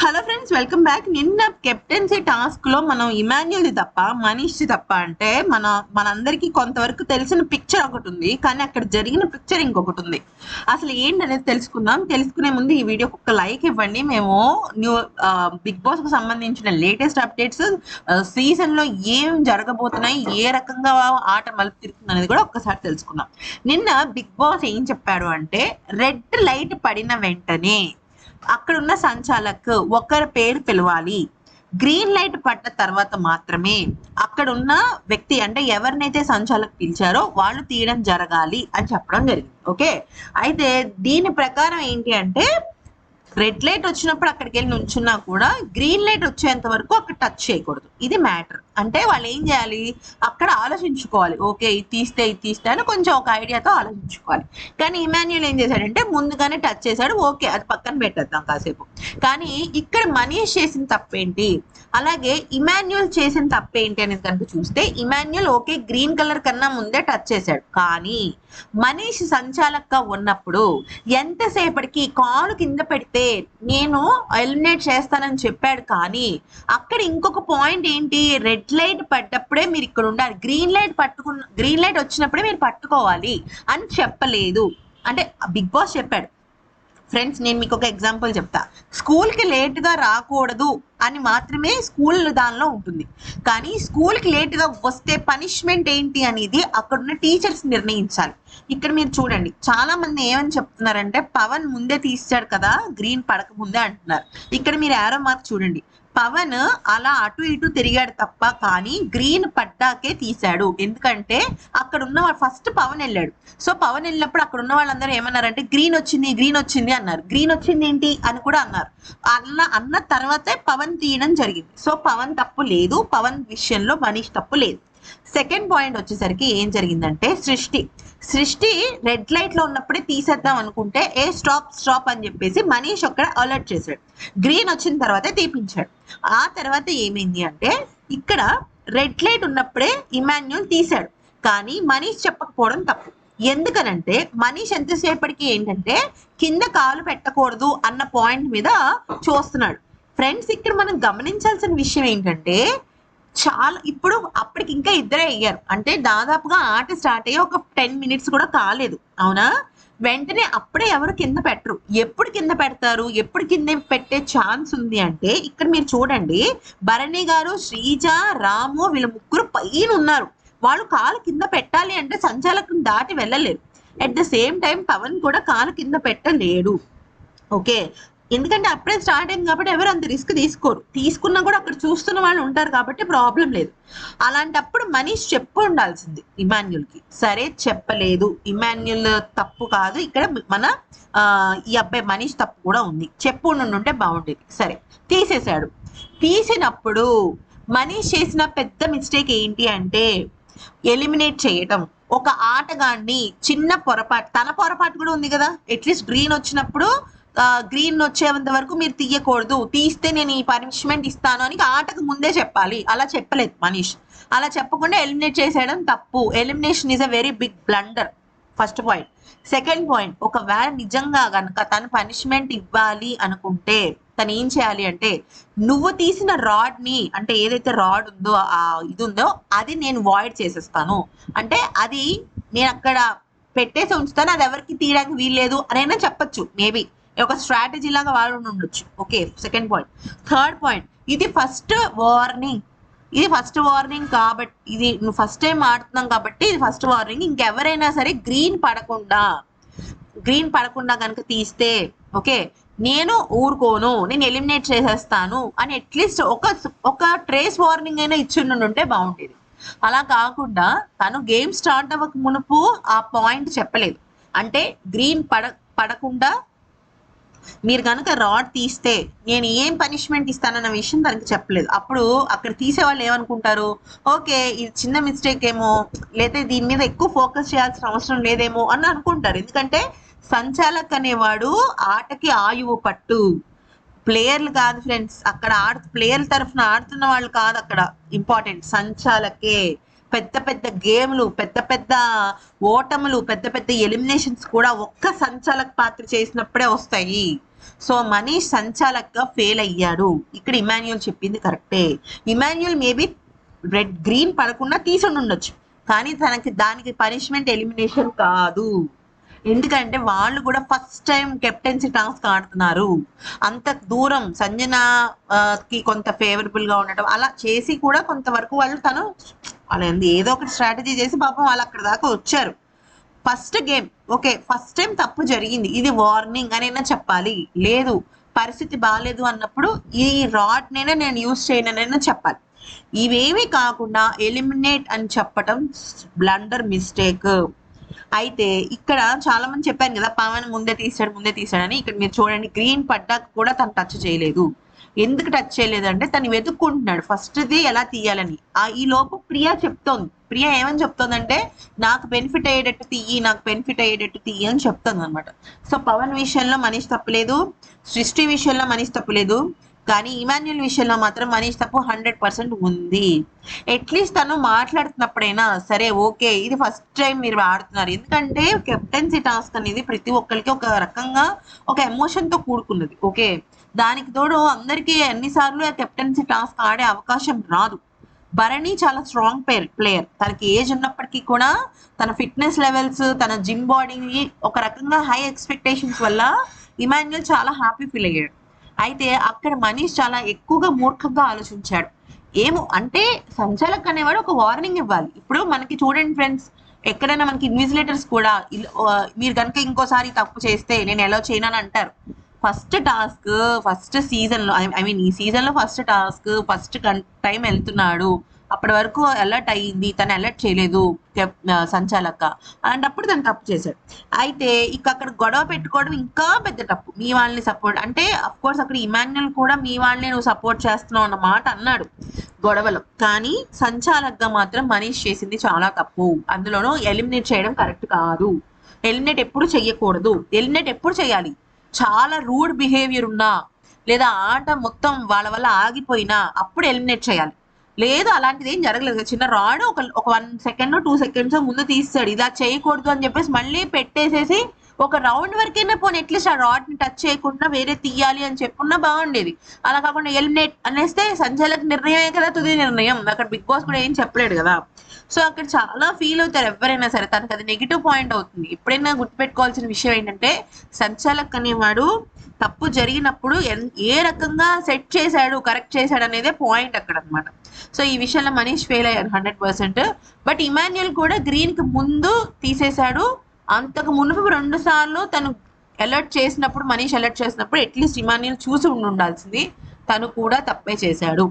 Hello friends welcome back నిన్న captaincy టాస్క్లో మనం ఇమాన్యుల్ తప్ప మనీష్ది తప్ప అంటే మన మనందరికీ కొంతవరకు తెలిసిన పిక్చర్ ఒకటి ఉంది. కానీ అక్కడ జరిగిన పిక్చర్ ఇంకొకటి ఉంది. అసలు ఏంటనేది తెలుసుకుందాం. తెలుసుకునే ముందు ఈ వీడియోకి ఒక లైక్ ఇవ్వండి. మేము న్యూ బిగ్ బాస్కు సంబంధించిన లేటెస్ట్ అప్డేట్స్ సీజన్లో ఏం జరగబోతున్నాయి ఏ రకంగా ఆట మలుపు తిరుగుతుంది అనేది కూడా ఒక్కసారి తెలుసుకుందాం. నిన్న బిగ్ బాస్ ఏం చెప్పాడు అంటే రెడ్ లైట్ పడిన వెంటనే అక్కడున్న సంచాలక్ ఒకరి పేరు పిలవాలి గ్రీన్ లైట్ పడ్డ తర్వాత మాత్రమే అక్కడున్న వ్యక్తి అంటే ఎవరినైతే సంచాలక్ పిలిచారో వాళ్ళు తీయడం జరగాలి అని చెప్పడం జరిగింది. ఓకే? అయితే దీని ప్రకారం ఏంటి అంటే రెడ్ లైట్ వచ్చినప్పుడు అక్కడికి వెళ్ళి నుంచున్నా కూడా గ్రీన్ లైట్ వచ్చేంత వరకు అక్కడ టచ్ చేయకూడదు. ఇది మ్యాటర్. అంటే వాళ్ళు ఏం చేయాలి? అక్కడ ఆలోచించుకోవాలి. ఓకే ఇది తీస్తే ఇది తీస్తే అని కొంచెం ఒక ఐడియాతో ఆలోచించుకోవాలి. కానీ ఇమాన్యుల్ ఏం చేశాడంటే ముందుగానే టచ్ చేశాడు. ఓకే అది పక్కన పెట్టేద్దాం కాసేపు. కానీ ఇక్కడ మనీష్ చేసిన తప్పేంటి? అలాగే ఇమాన్యుల్ చేసిన తప్పేంటి అనేది కనుక చూస్తే ఇమాన్యుల్ ఓకే గ్రీన్ కలర్ కన్నా ముందే టచ్ చేశాడు. కానీ మనీష్ సంచాలక్గా ఉన్నప్పుడు ఎంతసేపటికి కాలు కింద పెడితే నేను ఎలిమినేట్ చేస్తానని చెప్పాడు. కానీ అక్కడ ఇంకొక పాయింట్ ఏంటి? రెడ్ లైట్ పడ్డప్పుడే మీరు ఇక్కడ ఉండాలి. గ్రీన్ లైట్ పట్టుకున్న గ్రీన్ లైట్ వచ్చినప్పుడే మీరు పట్టుకోవాలి అని చెప్పలేదు. అంటే బిగ్ బాస్ చెప్పాడు. ఫ్రెండ్స్ నేను మీకు ఒక ఎగ్జాంపుల్ చెప్తా. స్కూల్కి లేట్గా రాకూడదు అని మాత్రమే స్కూల్ దానిలో ఉంటుంది. కానీ స్కూల్కి లేట్గా వస్తే పనిష్మెంట్ ఏంటి అనేది అక్కడున్న టీచర్స్ నిర్ణయించాలి. ఇక్కడ మీరు చూడండి. చాలా మంది ఏమని చెప్తున్నారంటే పవన్ ముందే తీసాడు కదా గ్రీన్ పడక ముందే అంటున్నారు. ఇక్కడ మీరు యారో మార్క్ చూడండి. పవన్ అలా అటు ఇటు తిరిగాడు తప్ప కానీ గ్రీన్ పడ్డాకే తీశాడు. ఎందుకంటే అక్కడ ఉన్న ఫస్ట్ పవన్ వెళ్ళాడు. సో పవన్ వెళ్ళినప్పుడు అక్కడ ఉన్న వాళ్ళందరూ ఏమన్నారంటే గ్రీన్ వచ్చింది గ్రీన్ వచ్చింది అన్నారు. గ్రీన్ వచ్చింది ఏంటి? అని కూడా అన్నారు. అన్న అన్న తర్వాతే పవన్ తీయడం జరిగింది. సో పవన్ తప్పు లేదు. పవన్ విషయంలో మనీష్ తప్పు లేదు. సెకండ్ పాయింట్ వచ్చేసరికి ఏం జరిగిందంటే సృష్టి. సృష్టి రెడ్ లైట్లో ఉన్నప్పుడే తీసేద్దాం అనుకుంటే ఏ స్టాప్ స్టాప్ అని చెప్పేసి మనీష్ అక్కడ అలర్ట్ చేశాడు. గ్రీన్ వచ్చిన తర్వాతే తీపించాడు. ఆ తర్వాత ఏమైంది అంటే ఇక్కడ రెడ్ లైట్ ఉన్నప్పుడే ఇమాన్యుల్ తీశాడు. కానీ మనీష్ చెప్పకపోవడం తప్పు. ఎందుకనంటే మనీష్ ఎంతసేపటికి ఏంటంటే కింద కాలు పెట్టకూడదు అన్న పాయింట్ మీద చూస్తున్నాడు. ఫ్రెండ్స్ ఇక్కడ మనం గమనించాల్సిన విషయం ఏంటంటే చాలా ఇప్పుడు అప్పటికి ఇంకా ఇద్దరే అయ్యారు. అంటే దాదాపుగా ఆట స్టార్ట్ అయ్యి ఒక టెన్ మినిట్స్ కూడా కాలేదు. అవునా? వెంటనే అప్పుడే ఎవరు కింద పెట్టరు. ఎప్పుడు కింద పెడతారు? ఎప్పుడు కింద పెట్టే ఛాన్స్ ఉంది అంటే ఇక్కడ మీరు చూడండి. భరణి గారు శ్రీజ రాము వీళ్ళ ముగ్గురు పైన ఉన్నారు. వాళ్ళు కాలు కింద పెట్టాలి అంటే సంచాలకం దాటి వెళ్ళలేరు. At the same time Pawan కూడా కాలు కింద పెట్టలేడు. ఓకే ఎందుకంటే అప్పుడే స్టార్ట్ అయింది కాబట్టి ఎవరు అంత రిస్క్ తీసుకోరు. తీసుకున్నా కూడా అక్కడ చూస్తున్న వాళ్ళు ఉంటారు కాబట్టి ప్రాబ్లం లేదు. అలాంటప్పుడు మనీష్ చెప్పు ఉండాల్సింది ఇమాన్యుల్కి సరే చెప్పలేదు. ఇమాన్యుల్ తప్పు కాదు. ఇక్కడ మన ఆ, ఈ అబ్బాయి మనీష్ తప్పు కూడా ఉంది. చెప్పు ఉంటే బాగుండేది. సరే తీసేశాడు. తీసినప్పుడు మనీష్ చేసిన పెద్ద మిస్టేక్ ఏంటి అంటే ఎలిమినేట్ చేయటం. ఒక ఆటగాన్ని చిన్న పొరపాటు తన పొరపాటు కూడా ఉంది కదా. అట్లీస్ట్ గ్రీన్ వచ్చినప్పుడు గ్రీన్ వచ్చేంత వరకు మీరు తీయకూడదు. తీస్తే నేను ఈ పనిష్మెంట్ ఇస్తాను అని ఆటకు ముందే చెప్పాలి. అలా చెప్పలేదు మనీష్. అలా చెప్పకుండా ఎలిమినేట్ చేసేయడం తప్పు. Elimination is a very big blunder first point second point ఒకవేళ నిజంగా కనుక తను పనిష్మెంట్ ఇవ్వాలి అనుకుంటే తను ఏం చేయాలి అంటే నువ్వు తీసిన రాడ్ని అంటే ఏదైతే రాడ్ ఉందో ఆ ఇది ఉందో అది నేను వాయిడ్ చేసేస్తాను. అంటే అది నేను అక్కడ పెట్టేసి ఉంచుతాను. అది ఎవరికి తీయడానికి వీల్లేదు అనైనా చెప్పచ్చు. మేబీ ఒక స్ట్రాటజీ లాగా వాడు ఉండొచ్చు. Okay second point third point ఇది ఫస్ట్ వార్నింగ్ ఇది ఫస్ట్ వార్నింగ్ కాబట్టి ఇది నువ్వు ఫస్ట్ టైం ఆడుతున్నాం కాబట్టి ఇది ఫస్ట్ వార్నింగ్ ఇంకెవరైనా సరే గ్రీన్ పడకుండా గ్రీన్ పడకుండా కనుక తీస్తే ఓకే నేను ఊరుకోను నేను ఎలిమినేట్ చేసేస్తాను అని అట్లీస్ట్ ఒక ఒక ట్రేస్ వార్నింగ్ అయినా ఇచ్చిండు ఉంటే బాగుండేది. అలా కాకుండా తను గేమ్ స్టార్ట్ అవ్వక మునుపు ఆ పాయింట్ చెప్పలేదు. అంటే గ్రీన్ పడ పడకుండా మీరు కనుక రాడ్ తీస్తే నేను ఏం పనిష్మెంట్ ఇస్తానన్న విషయం తనకి చెప్పలేదు. అప్పుడు అక్కడ తీసే వాళ్ళు ఏమనుకుంటారు? ఓకే ఇది చిన్న మిస్టేక్ ఏమో లేదా దీని మీద ఎక్కువ ఫోకస్ చేయాల్సిన అవసరం లేదేమో అని అనుకుంటారు. ఎందుకంటే సంచాలక్ అనేవాడు ఆటకి ఆయువు పట్టు. ప్లేయర్లు కాదు ఫ్రెండ్స్ అక్కడ ఆడు ప్లేయర్ల తరఫున ఆడుతున్న వాళ్ళు కాదు అక్కడ ఇంపార్టెంట్ సంచాలకే. పెద్ద పెద్ద గేమ్లు పెద్ద పెద్ద ఓటములు పెద్ద పెద్ద ఎలిమినేషన్స్ కూడా ఒక్క సంచాలక పాత్ర చేసినప్పుడే వస్తాయి. సో మనీష్ సంచాలక్గా ఫెయిల్ అయ్యాడు. ఇక్కడ ఇమాన్యుయల్ చెప్పింది కరెక్టే. ఇమాన్యుయల్ మేబీ రెడ్ గ్రీన్ పడకుండా తీసుండి ఉండొచ్చు కానీ తనకి దానికి పనిష్మెంట్ ఎలిమినేషన్ కాదు. ఎందుకంటే వాళ్ళు కూడా ఫస్ట్ టైం కెప్టెన్సీ టాస్క్ ఆడుతున్నారు. అంత దూరం సంజన కి కొంత ఫేవరబుల్గా ఉండటం అలా చేసి కూడా కొంతవరకు వాళ్ళు తను వాళ్ళు ఏంది ఏదో ఒకటి స్ట్రాటజీ చేసి పాపం వాళ్ళు అక్కడ దాకా వచ్చారు. First game okay first time తప్పు జరిగింది. ఇది వార్నింగ్ అనైనా చెప్పాలి? లేదు. పరిస్థితి బాగాలేదు అన్నప్పుడు ఈ రాడ్ నేనే నేను యూజ్ చేయననైనా చెప్పాలి. ఇవేమీ కాకుండా ఎలిమినేట్ అని చెప్పటం బ్లండర్ మిస్టేక్ అయితే ఇక్కడ చాలా మంది చెప్పాను కదా పవన్ ముందే తీసాడు ముందే తీసాడని ఇక్కడ మీరు చూడండి గ్రీన్ పడ్డాక కూడా తను టచ్ చేయలేదు. ఎందుకు టచ్ చేయలేదు అంటే తను వెతుక్కుంటున్నాడు. ఫస్ట్ది ఎలా తీయాలని. ఆ ఈ లోపు ప్రియా చెప్తోంది. ప్రియా ఏమని చెప్తోందంటే నాకు బెనిఫిట్ అయ్యేటట్టు తీయి నాకు బెనిఫిట్ అయ్యేటట్టు తీయి అని చెప్తుంది అనమాట సో పవన్ విషయంలో మనిషి తప్పలేదు. సృష్టి విషయంలో మనిషి తప్పలేదు. కానీ ఇమాన్యుల్ విషయంలో మాత్రం మనీష్ తప్పు హండ్రెడ్ పర్సెంట్ ఉంది. అట్లీస్ట్ తను మాట్లాడుతున్నప్పుడైనా సరే ఓకే ఇది ఫస్ట్ టైం మీరు ఆడుతున్నారు. ఎందుకంటే కెప్టెన్సీ టాస్క్ అనేది ప్రతి ఒక్కరికి ఒక రకంగా ఒక ఎమోషన్తో కూడుకున్నది. ఓకే దానికి తోడు అందరికీ ఎన్నిసార్లు కెప్టెన్సీ టాస్క్ ఆడే అవకాశం రాదు. భరణి చాలా స్ట్రాంగ్ ప్లేయర్ ప్లేయర్ తనకి ఏజ్ ఉన్నప్పటికీ కూడా తన ఫిట్నెస్ లెవెల్స్ తన జిమ్ బాడీని ఒక రకంగా హై ఎక్స్పెక్టేషన్స్ వల్ల ఇమాన్యుల్ చాలా హ్యాపీ ఫీల్ అయ్యాడు. అయితే అక్కడ మనీష్ చాలా ఎక్కువగా మూర్ఖంగా ఆలోచించాడు. ఏమో అంటే సంచాలక్ అనేవాడు ఒక వార్నింగ్ ఇవ్వాలి. ఇప్పుడు మనకి చూడండి ఫ్రెండ్స్ ఎక్కడైనా మనకి ఇన్విజిలేటర్స్ కూడా మీరు కనుక ఇంకోసారి తప్పు చేస్తే నేను ఎలా చేయనని అంటారు. ఫస్ట్ టాస్క్ ఫస్ట్ సీజన్లో ఐ మీన్ ఈ సీజన్లో ఫస్ట్ టాస్క్ ఫస్ట్ టైం వెళ్తున్నాడు. అప్పటి వరకు అలర్ట్ అయ్యింది తను అలర్ట్ చేయలేదు సంచాలక అలాంటప్పుడు తను తప్పు చేశాడు. అయితే ఇక అక్కడ గొడవ పెట్టుకోవడం ఇంకా పెద్ద తప్పు. మీ వాళ్ళని సపోర్ట్ అంటే అఫ్ కోర్స్ అక్కడ ఇమాన్యుల్ కూడా మీ వాళ్ళని నువ్వు సపోర్ట్ చేస్తున్నావు అన్న మాట అన్నాడు గొడవలో. కానీ సంచాలకగా మాత్రం మనీష్ చేసింది చాలా తప్పు. అందులోనూ ఎలిమినేట్ చేయడం కరెక్ట్ కాదు. ఎలిమినేట్ ఎప్పుడు చెయ్యకూడదు. ఎలిమినేట్ ఎప్పుడు చేయాలి చాలా రూడ్ బిహేవియర్ ఉన్నా లేదా ఆట మొత్తం వాళ్ళ వల్ల ఆగిపోయినా అప్పుడు ఎలిమినేట్ చేయాలి. లేదు అలాంటిది ఏం జరగలేదు చిన్న రాడ్ ఒక ఒక వన్ సెకండ్ టూ సెకండ్స్ ముందు తీస్తాడు. ఇలా చేయకూడదు అని చెప్పేసి మళ్ళీ పెట్టేసేసి ఒక రౌండ్ వరకైనా పోనీ అట్లీస్ట్ ఆ రాడ్ని టచ్ చేయకుండా వేరే తీయాలి అని చెప్పున్నా బాగుండేది. అలా కాకుండా ఎలిమినేట్ అనేస్తే సంచలక నిర్ణయమే కదా తుది నిర్ణయం. అక్కడ బిగ్ బాస్ కూడా ఏం చెప్పలేడు కదా. సో అక్కడ చాలా ఫీల్ అవుతారు ఎవరైనా సరే. తనకు అది నెగిటివ్ పాయింట్ అవుతుంది. ఎప్పుడైనా గుర్తుపెట్టుకోవాల్సిన విషయం ఏంటంటే సంచాలక్ అనేవాడు తప్పు జరిగినప్పుడు ఎన్- ఏ రకంగా సెట్ చేశాడు కరెక్ట్ చేశాడు అనేదే పాయింట్ అక్కడ అన్నమాట సో ఈ విషయంలో మనీష్ ఫెయిల్ అయ్యారు హండ్రెడ్ పర్సెంట్. బట్ ఇమాన్యుయల్ కూడా గ్రీన్కి ముందు తీసేశాడు. అంతకు మునుపు రెండు సార్లు తను అలర్ట్ చేసినప్పుడు మనీష్ అలర్ట్ చేసినప్పుడు అట్లీస్ట్ ఇమాన్యుల్ చూసి ఉండి ఉండాల్సింది తను కూడా తప్పే చేశాడు.